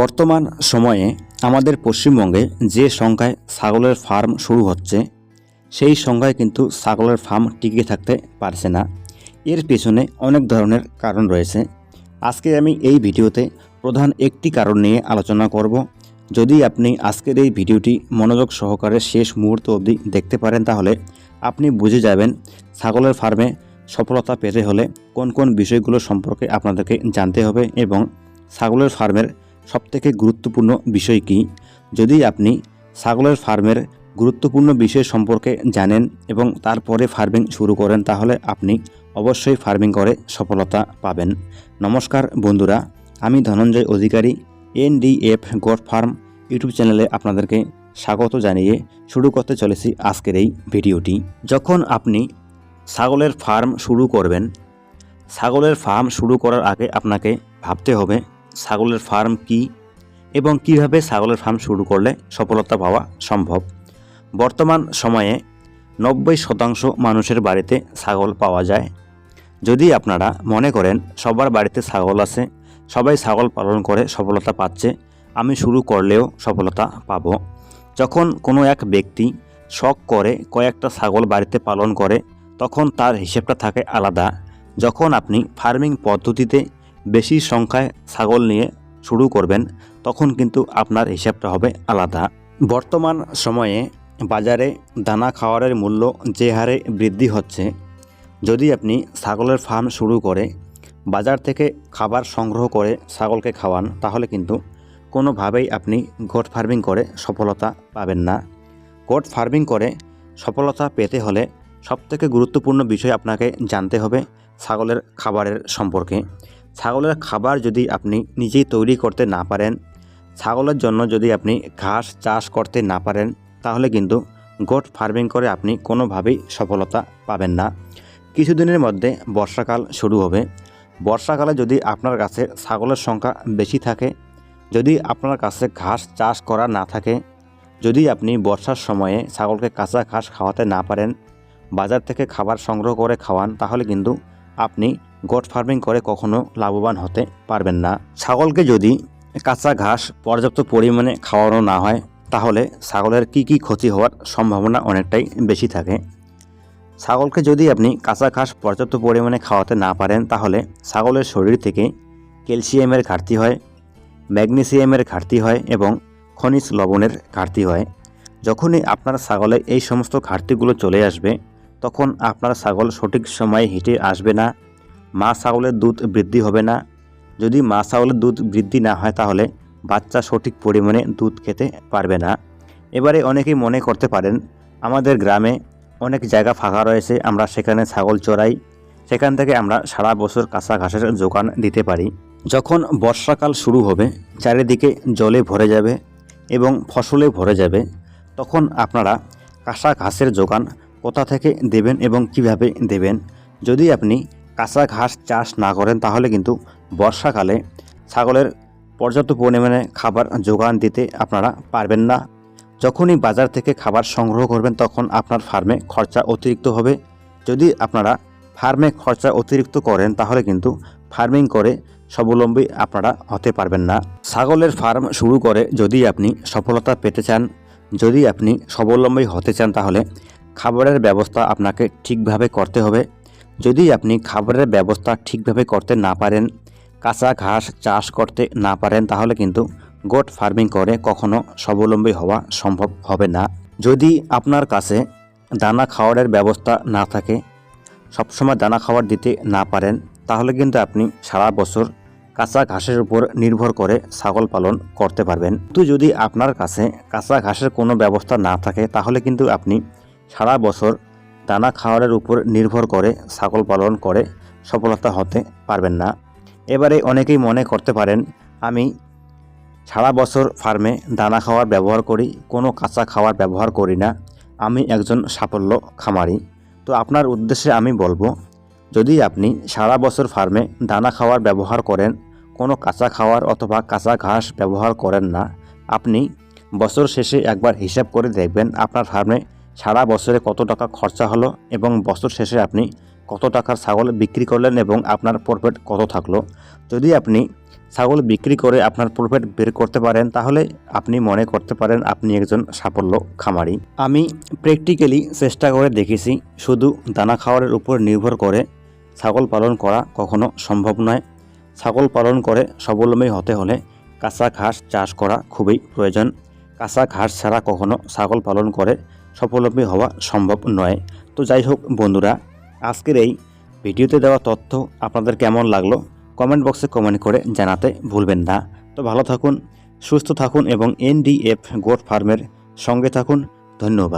বর্তমান সময়ে আমাদের পশ্চিমবঙ্গে যে সংখ্যায় ছাগলের ফার্ম শুরু হচ্ছে, সেই সংখ্যায় কিন্তু ছাগলের ফার্ম টিকে থাকতে পারছে না। এর পেছনে অনেক ধরনের কারণ রয়েছে। আজকে আমি এই ভিডিওতে প্রধান একটি কারণ নিয়ে আলোচনা করব। যদি আপনি আজকের এই ভিডিওটি মনোযোগ সহকারে শেষ মুহূর্ত অবধি দেখতে পারেন, তাহলে আপনি বুঝে যাবেন ছাগলের ফার্মে সফলতা পেতে হলে কোন কোন বিষয়গুলো সম্পর্কে আপনাদেরকে জানতে হবে এবং ছাগলের ফার্মের সবথেকে গুরুত্বপূর্ণ বিষয় কি? যদি আপনি ছাগলের ফার্মের গুরুত্বপূর্ণ বিষয় সম্পর্কে জানেন এবং তারপরে ফার্মিং শুরু করেন, তাহলে আপনি অবশ্যই ফার্মিং করে সফলতা পাবেন। নমস্কার বন্ধুরা, আমি Dhananjoy Adhikari NDF goat farm YouTube চ্যানেলে আপনাদেরকে স্বাগত জানিয়ে শুরু করতে চলেছি আজকের এই ভিডিওটি। যখন আপনি ছাগলের ফার্ম শুরু করবেন, ছাগলের ফার্ম শুরু করার আগে আপনাকে ভাবতে হবে ছাগলের ফার্ম কি এবং কীভাবে ছাগলের ফার্ম শুরু করলে সফলতা পাওয়া সম্ভব? বর্তমান সময়ে নব্বই শতাংশ মানুষের বাড়িতে ছাগল পাওয়া যায়। যদি আপনারা মনে করেন সবার বাড়িতে ছাগল আছে, সবাই ছাগল পালন করে সফলতা পাচ্ছে, আমি শুরু করলেও সফলতা পাব। যখন কোনো এক ব্যক্তি শখ করে কয়েকটা ছাগল বাড়িতে পালন করে, তখন তার হিসেবটা থাকে আলাদা। যখন আপনি ফার্মিং পদ্ধতিতে বেশি সংখ্যায় ছাগল নিয়ে শুরু করবেন, তখন কিন্তু আপনার হিসাবটা হবে আলাদা। বর্তমান সময়ে বাজারে দানা খাওয়ারের মূল্য যে হারে বৃদ্ধি হচ্ছে, যদি আপনি ছাগলের ফার্ম শুরু করে, বাজার থেকে খাবার সংগ্রহ করে ছাগলকে খাওয়ান, তাহলে কিন্তু কোনোভাবেই আপনি গোট ফার্মিং করে সফলতা পাবেন না। গোট ফার্মিং করে সফলতা পেতে হলে সবথেকে গুরুত্বপূর্ণ বিষয় আপনাকে জানতে হবে ছাগলের খাবারের সম্পর্কে। ছাগলের খাবার যদি আপনি নিজেই তৈরি করতে না পারেন, ছাগলের জন্য যদি আপনি ঘাস চাষ করতে না পারেন, তাহলে কিন্তু গোট ফার্মিং করে আপনি কোনোভাবেই সফলতা পাবেন না। কিছুদিনের মধ্যে বর্ষাকাল শুরু হবে। বর্ষাকালে যদি আপনার কাছে ছাগলের সংখ্যা বেশি থাকে, যদি আপনার কাছে ঘাস চাষ করা না থাকে, যদি আপনি বর্ষার সময়ে ছাগলকে কাঁচা ঘাস খাওয়াতে না পারেন, বাজার থেকে খাবার সংগ্রহ করে খাওয়ান, তাহলে কিন্তু আপনি গোট ফার্মিং করে কখনো লাভবান হতে পারবেন না। ছাগলকে যদি কাঁচা ঘাস পর্যাপ্ত পরিমাণে খাওয়ানো না হয়, তাহলে ছাগলের কি কি ক্ষতি হওয়ার সম্ভাবনা অনেকটাই বেশি থাকে। ছাগলকে যদি আপনি কাঁচা ঘাস পর্যাপ্ত পরিমাণে খাওয়াতে না পারেন, তাহলে ছাগলের শরীর থেকে ক্যালসিয়ামের ঘাটতি হয়, ম্যাগনেসিয়ামের ঘাটতি হয় এবং খনিজ লবণের ঘাটতি হয়। যখনই আপনার ছাগলে এই সমস্ত ঘাটতিগুলো চলে আসবে, তখন আপনার ছাগল সঠিক সময়ে হেঁটে আসবে না। মা ছাগলের দুধ বৃদ্ধি হবে না। যদি মা ছাগলের দুধ বৃদ্ধি না হয় তাহলে বাচ্চা সঠিক পরিমাণে দুধ খেতে পারবে না। এবারে অনেকেই মনে করতে পারেন, আমাদের গ্রামে অনেক জায়গা ফাঁকা রয়েছে, আমরা সেখানে ছাগল চড়াই, সেখান থেকে আমরা সারা বছর কাঁচা ঘাসের যোগান দিতে পারি। যখন বর্ষাকাল শুরু হবে, চারিদিকে জলে ভরে যাবে এবং ফসলে ভরে যাবে, তখন আপনারা কাঁচা ঘাসের যোগান কোথা থেকে দেবেন এবং কীভাবে দেবেন, যদি আপনি কাঁচা ঘাস চাষ না করেন, তাহলে কিন্তু বর্ষাকালে ছাগলের পর্যাপ্ত পরিমাণে খাবার যোগান দিতে আপনারা পারবেন না। যখনই বাজার থেকে খাবার সংগ্রহ করবেন, তখন আপনার ফার্মে খরচা অতিরিক্ত হবে। যদি আপনারা ফার্মে খরচা অতিরিক্ত করেন, তাহলে কিন্তু ফার্মিং করে স্বাবলম্বী আপনারা হতে পারবেন না। ছাগলের ফার্ম শুরু করে যদি আপনি সফলতা পেতে চান, যদি আপনি স্বাবলম্বী হতে চান, তাহলে খাবারের ব্যবস্থা আপনাকে ঠিকভাবে করতে হবে। যদি আপনি খাবারের ব্যবস্থা ঠিকভাবে করতে না পারেন, কাঁচা ঘাস চাষ করতে না পারেন, তাহলে কিন্তু গোট ফার্মিং করে কখনো স্বাবলম্বী হওয়া সম্ভব হবে না। যদি আপনার কাছে দানা খাওয়ারের ব্যবস্থা না থাকে, সবসময় দানা খাবার দিতে না পারেন, তাহলে কিন্তু আপনি সারা বছর কাঁচা ঘাসের উপর নির্ভর করে ছাগল পালন করতে পারবেন। কিন্তু যদি আপনার কাছে কাঁচা ঘাসের কোনো ব্যবস্থা না থাকে, তাহলে কিন্তু আপনি সারা বছর দানা খাওয়ারের উপর নির্ভর করে, ছাগল পালন করে, সফলতা হতে পারবেন না। এবারে অনেকেই মনে করতে পারেন, আমি সারা বছর ফার্মে দানা খাওয়ার ব্যবহার করি, কোনো কাঁচা খাওয়ার ব্যবহার করি না। আমি একজন সাফল্য খামারি। তো আপনার উদ্দেশ্যে আমি বলব, যদি আপনি সারা বছর ফার্মে দানা খাওয়ার ব্যবহার করেন, কোনো কাঁচা খাওয়ার অথবা কাঁচা ঘাস ব্যবহার করেন না, আপনি বছর শেষে একবার হিসাব করে দেখবেন আপনার ফার্মে সারা বছরে কত টাকা খরচা হলো এবং বছর শেষে আপনি কত টাকার ছাগল বিক্রি করলেন এবং আপনার প্রফিট কত থাকল? যদি আপনি ছাগল বিক্রি করে আপনার প্রফিট বের করতে পারেন, তাহলে আপনি মনে করতে পারেন আপনি একজন সাফল্য খামারি। আমি প্র্যাকটিক্যালি চেষ্টা করে দেখেছি, শুধু দানা খাওয়ারের উপর নির্ভর করে ছাগল পালন করা কখনো সম্ভব নয়। ছাগল পালন করে স্বাবলম্বী হতে হলে কাঁচা ঘাস চাষ করা খুবই প্রয়োজন। কাঁচা ঘাস ছাড়া কখনো ছাগল পালন করে স্বাবলম্বী হওয়া সম্ভব নয়। তো যাই হোক বন্ধুরা, আজকের এই ভিডিওতে দেওয়া তথ্য আপনাদের কেমন লাগল কমেন্ট বক্সে কমেন্ট করে জানাতে ভুলবেন না। তো ভালো থাকুন, সুস্থ থাকুন এবং এনডিএফ গোট ফার্মের সঙ্গে থাকুন। ধন্যবাদ।